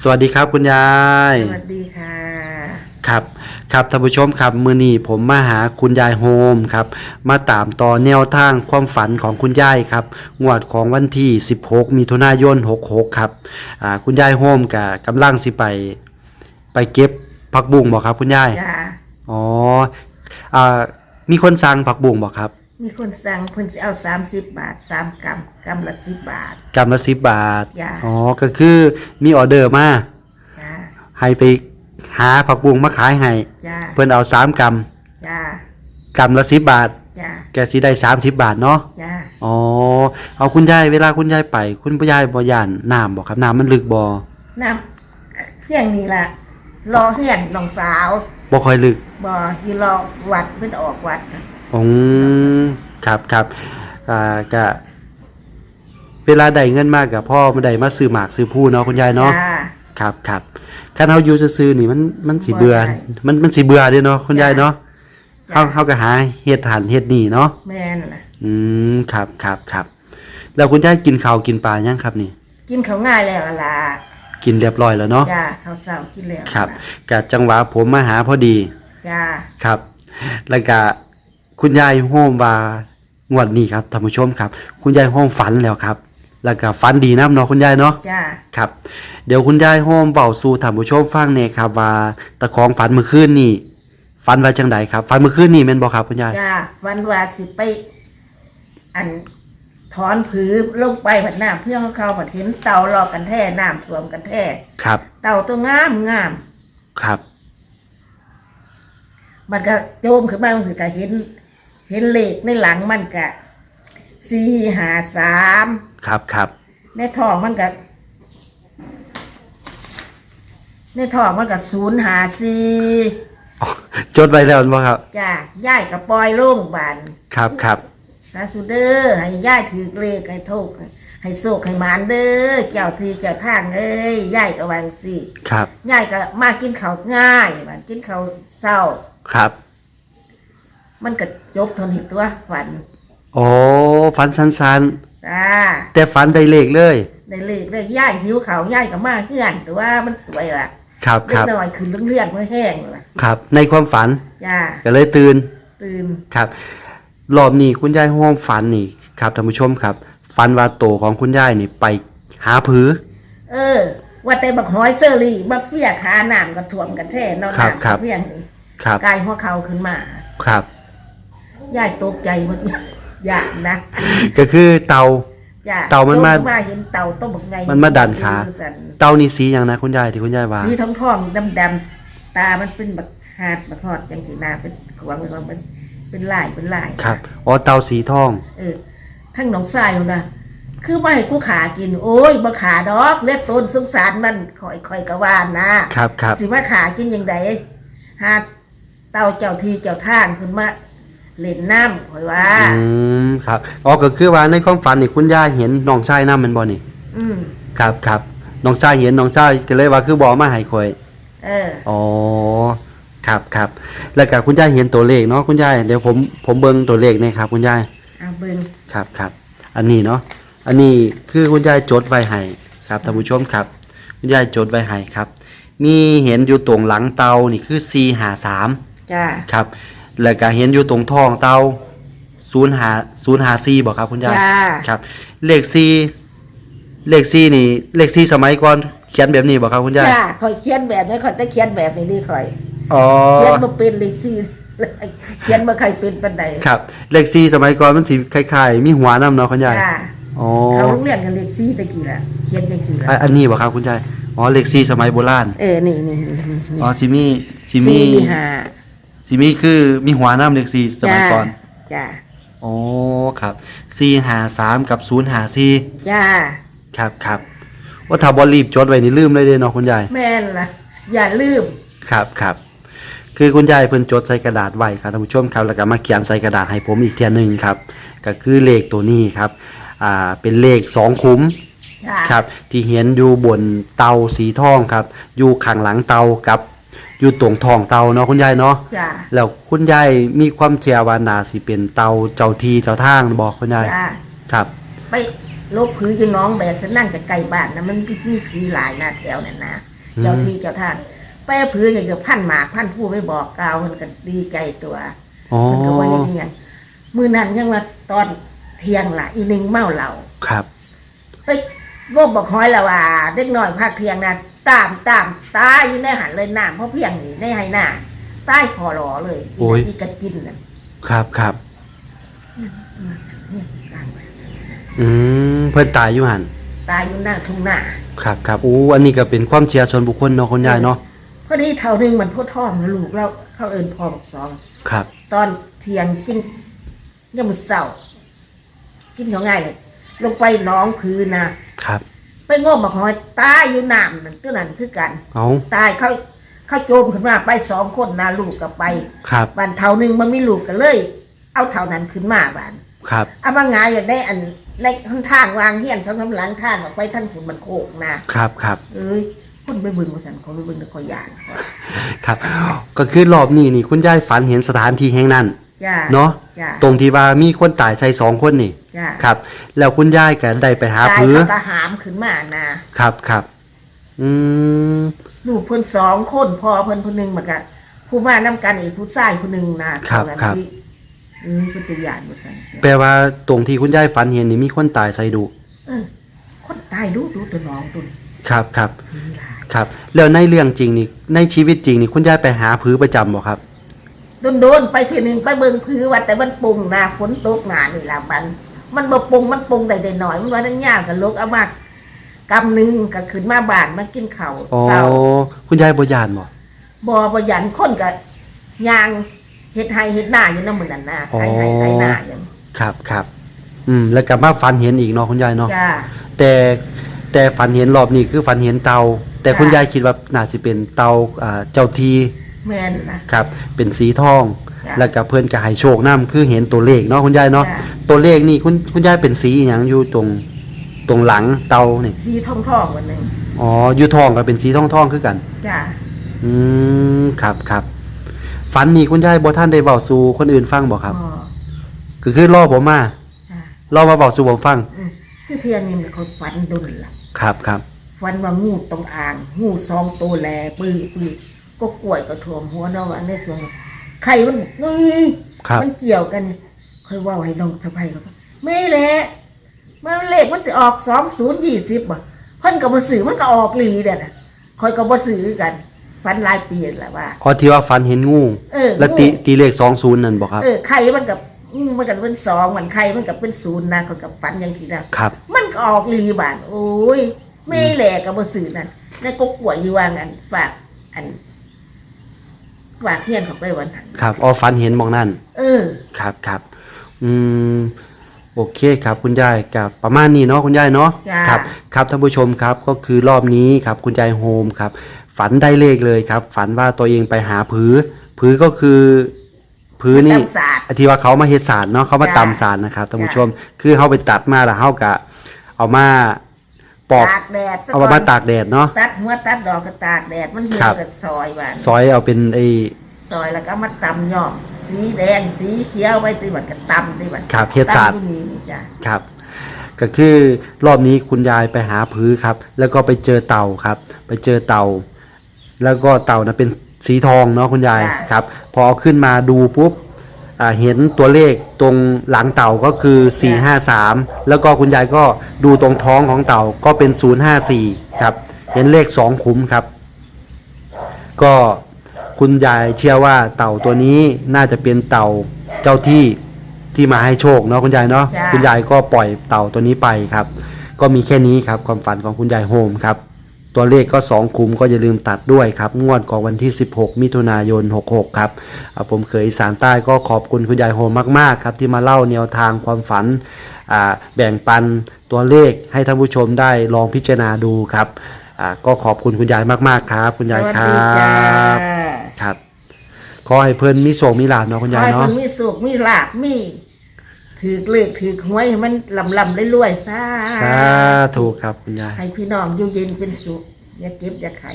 สวัสดีครับคุณยาย สวัสดีค่ะ ครับ ครับท่านผู้ชมครับมือนี้ผมมาหาคุณยายโฮมครับ มาตามต่อแนวทางความฝันของคุณยายครับงวดของวันที่ 16มิถุนายน 66 ครับอ่าคุณยายโฮมกับกำลังสิไป ไปเก็บผักบุ้งบอกครับ คุณยายจ้าอ๋ออ่ามีคนสั่งผักบุ้งบอกครับ มีคนสั่งเพิ่นสิเอาสามสิบบาทสามกำกำละสิบบาทกำละสิบบาท จ้ะ อ๋อ ก็คือมีออเดอร์มา จ้าให้ไปหาผักบุ้งมาขายให้ จ้าเพิ่นเอาสามกจ้าำกำละสิบบาท จ้าแกสิได้สามสิบบาทเนาะ จ้าอ๋อ เอาคุณยายเวลาคุณยายไป คุณยายบ่ย่านน้ำบ่ครับน้ำมันลึกบ่น้ำเที่ยงนี่ล่ะ รอเฮือนน้องสาวบ่ค่อยลึกบ่อยู่รอวัดเพิ่นออกวัด อืมครับครับอ่าก็เวลาได้เงินมากกับพ่อมาได้มาซื้อหมากซื้อผู้เนาะคุณยายเนาะ จ้า ครับครับคันเฮาอยู่ซื่อๆนี่มันมันสิบ่เบื่อได้มันมันสิเบื่อเด้เนาะคุณยายเนาะจ้ะ เฮาเฮาก็หาเฮ็ดหันเฮ็ดนี่เนาะ แม่นล่ะ อืมครับครับครับแล้วคุณยายกินข้าวกินปลายังครับนี่ กินเขาวง่ายแล้วล่ะกินเรียบร้อยแล้วเนาะ จ้าข้าวเช้ากินแล้วครับล่ะกะจังหวะผมมาหาพอดี จ้า ครับ แล้วก็ คุณยายโฮมว่างวดนี้ครับท่านผู้ชมครับ คุณยายโฮมฝันแล้วครับ แล้วก็ฝันดีนะเนาะคุณยายเนาะจ้าครับ เดี๋ยวคุณยายโฮมเบาสู่ท่านผู้ชมฟังเนี่ยครับ ว่าตะของฝันเมื่อคืนนี่ฝันว่าจังใดครับฝันเมื่อคืนนี่แม่นบ่ครับคุณยายจ้าวันว่าสิไป อันถอนผือลงไปผัดน้ำเพื่อเขาเขาผัดเห็นเตาลอกกันแท่น้ำท่วมกันแท่ครับ เตาตัวงามงามครับ มันก็โจมขึ้นมามันคือก็เห็น เห็นเลขในหลังมันก็สี่หาสามครับครับในท้องมันก็ในท้องมันก็ศูนย์หาสี่อ๋อจดไว้แล้วบ่ครับ จ้าย่ายกับปล่อยลงบานครับครับสาสุเดอร์ให้ย่ายถือเลขให้โทกให้โศกให้หมานเด้อเจ้าสีเจ้าทางเอ้ยย่ายก็วาจังสิครับย่ายก็มากินข้าวง่ายมันกินข้าวเศร้า ครับ มันก็จบเทนทีตัวฝันโอ้ฝันสั้นจ้าๆ แต่ฝันได้เลขเลย ในเลขเลยย่ายหิวข้าวย่ายก็มาเฮือนแต่ว่ามันสวยล่ะครับเล็คกรับน้อยขึ้นเรื่อนๆเมื่อแห้งล่ะครับ ในความฝันจ้าก็เลยตื่น ตื่นครับรอบนี้คุณยายห้องฝันนี่ครับท่านผู้ชมครับฝันว่าโตของคุณยายนี่ไปหาผือ เออ ว่าแต่บักหอยเชอรี่มาเฟียขาน้ำก็ท่วมกันแท้เนอนครับน้ำครับเฟียงนี่ครับกายหัวเข่าขึ้นมา ครับ ย่ายตกใจหมดย่านนะก็คือเตาจ้าเต่ามันมาโตขึ้เห็นเต่าต้มบักไงมันมาดันขา สั่นเตานี่สีอย่างนะคุณยายที่คุณยายว่า สีทองทองดำดำๆตามันเป็นบักหาดบักหอดจังสีหนาเป็นขวางเป็นมันเป็นลายเป็นลายครับ อ๋อเตาสีทอง เออทั้งหนองทรายนู่นนะคือไม่ให้กูขากิน โอ้ยบ่ขาดอกเลือดต้นสงสารมันคอยคอยกะว่านนะครับครับ สิว่าขากินยังไงหาเต่าเจ้าทีเจ้าท่านขึ้นมา เล่นน้ำคอยว่า อืมครับอ๋อก็คือว่าในความฝันนี่คุณยายเห็นน้องชายน้ำมันบ่นี่ อืมครับครับน้องชายเห็นน้องชายก็เลยว่าคือบ่มาให้ข่อยเออ อ๋อครับครับแล้วก็คุณยายเห็นตัวเลขเนาะคุณยายเดี๋ยวผมผมเบิ่งตัวเลขนี่ครับ คุณยายเอาเบิ่งครับครับอันนี้เนาะอันนี้คือคุณยายจดไว้ให้ครับท่านผู้ชมครับ คุณยายจดไว้ให้ครับ มีเห็นอยู่ตรงหลังเตานี่คือ4หา3จ้าครับ แล้วก็เห็นอยู่ตรงท้องเตา0หา0หา4บ่ครับคุณยายจ้า ครับ เลข4เลข4นี่ เลข4สมัยก่อนเขียนแบบนี้บ่ครับคุณยายจ้าคอยเขียนแบบนี้คอยได้เขียนแบบนี้นี่คอย อ๋อ เขียนมาเป็นเลยสิเขียนมาใครเป็นปันใดครับ เลขซีสมัยก่อนมันสิคล้ายๆมีหัวนำเนาะคุณยายจ้าอ๋อเขาโรงเรียนกันเลขสี่ตะกี้ละเขียนจังสี่ละอะอันนี้บ่ครับคุณยายอ๋อเลขซีสมัยโบราณเออนี่นี่นี่นี่นี่อ๋อสิมีสิมีสี่ห้า สิมีคือมีหัวนำเลขซีสมัยก่อนจ้าอ๋อครับ453กับ054จ้าครับครับว่าถ้าบ่รีบจดไว้นี่ลืมเลยเด้เนาะคุณยายแม่นล่ะ อย่าลืมครับครับคือคุณยายเพิ่นจดใส่กระดาษไว้ครับท่านผู้ชมครับแล้วก็มาเขียนใส่กระดาษให้ผมอีกเทียหนึงครับ ก็คือเลขตัวนี้ครับอ่าเป็นเลขสองคุ้มจ้าครับ ที่เห็นอยู่บนเตาสีทองครับ อยู่ข้างหลังเตากับ อยู่ตรงท้องเตาเนาะคุณยายเนาะจ้าแล้วคุณยายมีความเชื่อว่านาสิเป็นเตาเจ้าที่เจ้าทางบอกคุณยายจ้าครับ ไปโรคผืออยู่น้องแบกสนั่งกับไก่บ้านนะมันมีผีหลายหน้าแถวนั่นนะเจ้าที่เจ้าท่านแป้ผืออย่างเกือบพันหมากพันผู้ไม่บอกกล่าวมันก็ดีใจตัวอ๋อมันก็ว่าอย่างนี้มือนั้นยังว่าตอนเที่ยงละอีหนึงเมาเหล้าครับ ไปงบบอกห้อยละว่า เด็กน้อยภาคเที่ยงนะ ตามตามตายอยู่ในหันเลยน้ำเพราะเพียงนี่ในไห้หน้าใต้คอหลอเลยอีนั่นอีกระกินน่ะครับครับเนี่ยกลางอืมเพิ่นตายอยู่หันตายอยู่หน้าทุ่งนาครับครับอู้อันนี้ก็เป็นความเชื่อส่วนบุคคลเนาะคุณยายเนาะพอดีเท่านึงมันพ่อท้องนะลูกเราเขาเอินพ่อบอกสอง ครับ ตอนเที่ยงกินยังมือเศร้ากินเขาง่ายเลยลงไปหน้องพื้นนะครับไป งมบอกหอยตายอยู่น้ำนั่นตัวนั้นคือกัน เอาตายเขาเขาโจมขึ้นมาไปสองคนนาลูกกับไปครับบันเท่านึงมันไม่ลูกกันเลย เอาเท่านั้นขึ้นมาบานครับเอามางายอย่างได้อันในข้างทางวางเฮียนสำน้ำหลังทางออกไปท่านขุนมันโคกนะครับครับเอ้ยคนไปเบึงมาสันคนไปเบึงตะคอยยานครับ ก็คือรอบนี้นี่คุณยายฝันเห็นสถานที่แห่งนั้นจ้าเนาะจ้าตรงที่ว่ามีคนตายใส่สองคนนี่ จ้าครับ แล้วคุณยายก็ได้ไปหาตายพื้นเขาก็หามขึ้นมานะครับครับอืมลูกเพิ่นสองคนพ่อเพิ่นผู้หนึงเหมือนกันผู้มานํกันอีกผู้ชายผู้หนึงนะครับเท่านั้นครับที่เออพุทธญาณบ่จังแปลว่าตรงที่คุณยายฝันเห็นนี่มีคนตายใส่ดุเออ คนตายดูดูตัวน้องตัวนี้ครับครับผีหลาย ครับ แล้วในเรื่องจริงนี่ในชีวิตจริงนี่คุณยายไปหาพื้นประจำบ่ครับ โดนๆไปทีหนึงไปเบิ่งพื้ว่าแต่มันปรุงหนาฝนตกหนานี่ล่ะมัน มันบ่ปรุงมันปรุงได้ได้หน่อย มันว่านั่นยากกับลกเอามากกำหนึงก็ขึ้นมาบ้านมากินข้าวอ๋อเช้าคุณยายบ่ยานบ่บ่บ่ยันคนก็ยางเฮ็ดไห้เฮ็ดหน้าอยู่นำมื้อนั้นน่ะไห้ไห้ไห้หน้าอย่างครับครับอืม แล้วกลับมาฝันเห็นอีกเนาะคุณยายเนาะจ้า แต่แต่ฝันเห็นรอบนี้คือฝันเห็นเตา แต่ค่ะคุณยายคิดว่าน่าจะเป็นเตาอ่าเจ้าทีแม่นนะครับ เป็นสีทองจ้ะ แล้วก็เพื่อนก็ให้โชคนํคือเห็นตัวเลขเนาะคุณยายเนาะจ้ะตัวเลขนี่คุณคุณยายเป็นสีอหย่างอยู่ตรงตรงหลังเตานี่สีทองๆวันหนึงอ๋ออยู่ทองก็เป็นสีทองทองๆคือกันจ้าอืมครับครับฝันนี่คุณยายบ่ท่านได้เว้าสู่คนอื่นฟังบ่ครับอ๋อก็คือรอผมมาจ้ารอมาเว้าสู่ผมฟังอืมคือเที่ยงนี้มันเขาฝันดุนล่ะครับครับฝันว่างูตรงอ่างงูสองตัวแลปื้อปื้อก็กล้วยก็ท่วมหัวเนาะว่าในสวน ไข่มันเอ้ยครับ มันเกี่ยวกันค่อยเว่าให้น้องสะใภ้เขาฟังไม่แหละมันเลขมันสิออกสองศูนย์ยี่สิบบ่เพิ่นก็บ่ซื้อมันก็ออกอีหลีเด้อน่ะค่อยก็บ่ซื้อกันฝันหลายปีแล้วว่า อ๋อที่ว่าฝันเห็นงูเออแล้วตีงู ตีเลข20นั่นบ่ครับ เออไข่มันกับอืมมันกับเป็นสองมันไข่มันกับเป็นศูนย์นะเขากับฝันอย่างทีนะครับ มันก็ออกอีหลีบานโอ้ยไม่แหลกกับบ่ซื้อนั่นในก็ป่วยอยู่ว่างันฝากอัน ฝากเฮียนเขาไปวันนั้นครับอ๋อฝันเห็นหมองนั่น เออ ครับครับอืมโอเคครับคุณยายกับประมาณนี้เนาะคุณยายเนาะจ้าครับครับท่านผู้ชมครับก็คือรอบนี้ครับคุณยายโฮมครับ ฝันได้เลขเลยครับ ฝันว่าตัวเองไปหาผือผือก็คือผือนี่ตำศาสตร์ ที่ว่าเขามาเฮ็ดสารเนาะเขามาจ้าตำสารนะครับท่านผู้จ้าชม คือเขาไปตัดมาแล้วเขากะเอามา ปอกตากแดดซะเอาก่มาตากแดดเนาะ ตัดหัวตัดดอกก็ตากแดดมันเหี่ยครัวบกับซอยบานซอยเอาเป็นไอ้ซอยแล้วก็มาตำย่อมสีแดงสีเขียวไว้ตีบัดก็ตำตีบัดครับเฮ็ดสารตำที่นี่นี่จ้ะครับ ก็คือรอบนี้คุณยายไปหาพื้ครับ แล้วก็ไปเจอเต่าครับ ไปเจอเต่า แล้วก็เต่านะเป็นสีทองเนาะคุณยายครับ พอเอาขึ้นมาดูปุ๊บ อ่าเห็นตัวเลขตรงหลังเต่าก็คือ 453 แล้วก็คุณยายก็ดูตรงท้องของเต่าก็เป็น 054 ครับ เห็นเลข 2 คุ้มครับ ก็คุณยายเชื่อว่าเต่าตัวนี้น่าจะเป็นเต่าเจ้าที่ที่มาให้โชคเนาะคุณยายเนาะจ้ะ คุณยายก็ปล่อยเต่าตัวนี้ไปครับ ก็มีแค่นี้ครับความฝันของคุณยายโฮมครับ ตัวเลขก็ 2 คุ้มก็อย่าลืมตัดด้วยครับ งวดของวันที่ 16 มิถุนายน 66 ครับอ่าผมเคยอีสารใต้ก็ขอบคุณคุณยายโฮมมาก ๆ ครับ ที่มาเล่าแนวทางความฝันอ่าแบ่งปันตัวเลขให้ท่านผู้ชมได้ลองพิจารณาดูครับอ่าก็ขอบคุณคุณยายมาก ๆ ครับ คุณยายคสรัวัสดีจ้าบครับ ขอให้เพิ่นมีโชคมีลาภเนาะคุณายขอยให้เนาะมันมีสุขมีลาบมี ถือเลขถือหวยให้มันลำลำได้รวยๆซาสาธุครับคุณยาย ให้พี่น้องอยู่เย็นเป็นสุขอย่าเก็บอย่าไข่